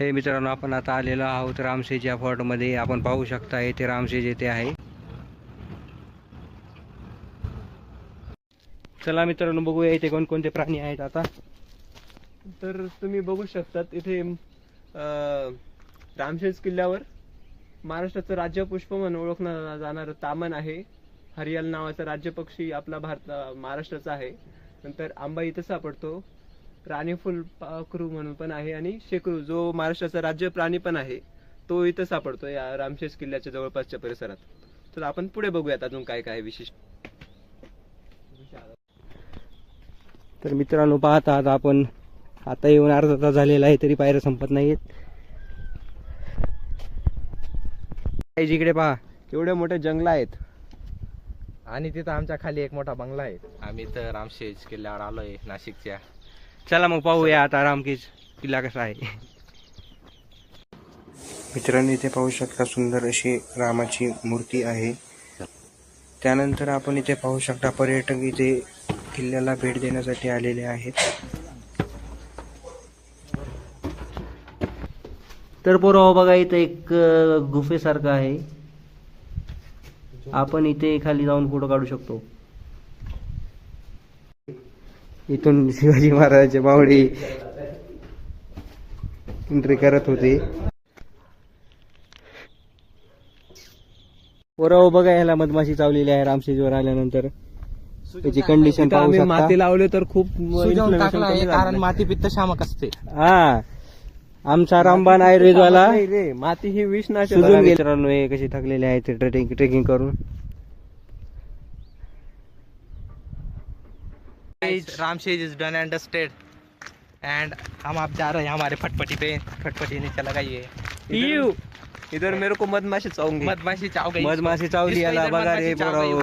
हे मित्रांनो आपण आता आलेलो आहोत रामशेज या मध्ये आपण पाहू शकता येथे रामशेज येथे आहे. चला मित्रांनो बघूया इथे कोणकोणते प्राणी आहेत आता. तर तुम्ही बघू शकतात इथे रामशेज किल्ल्यावर महाराष्ट्राचं राज्य पुष्प म्हणून ओळखलं जाणारं तामन आहे. हरियाल नावाचा राज्य पक्षी आपला भारत महाराष्ट्राचा आहे. नंतर आंबा इथं सापडतो. राणी फुलपाखरू म्हणून पण आहे आणि शेकरू जो महाराष्ट्राचा राज्य प्राणी पण आहे तो इथं सापडतो या रामशेज किल्ल्याच्या जवळपासच्या परिसरात. तर आपण पुढे बघूयात अजून काय काय विशिष्ट. तर मित्रांनो पाहता आता आपण आता येऊन अर्धा तास झालेला आहे तरी पायऱ्या संपत नाहीत जिकडे पहा एवढे मोठे जंगल आहेत. आणि तिथं आमच्या खाली एक मोठा बंगला आहे. आम्ही तर रामशेज किल्ल्यावर आलोय नाशिकच्या. चला मग पाहूया आता रामकीच किल्ला कसा आहे. मित्रांनो इथे पाहू शकता सुंदर अशी रामाची मूर्ती आहे. त्यानंतर आपण इथे पाहू शकता पर्यटक इथे किल्ल्याला भेट देण्यासाठी आलेले आहेत. तर पोरं बघा इथं एक गुफेसारखं आहे. आपण इथे खाली जाऊन फोटो काढू शकतो. इथून शिवाजी महाराजांचे बावडे एंट्री करत होते. पोरं बघा ह्याला मधमाशी चावलेली आहे रामशेजवर आल्यानंतर. त्याची कंडिशन पाहू शकता. माती लावले तर खूप आहे. कारण माती पित्त शामक असते. हा. आमचा रामबाण आयुर्वेदवाला माती ही विष आहे. हे कसे थकलेले आहेत ते trekking trekking Ramshej is done and dusted and हम आप जा रहे हैं हमारे फटपटी पे। फटपटी नीचे चला है इधर मेरे को मधमाशी चाहूँगी। मधमाशी चाहूँगी। मधमाशी चाहू दिया बघा रे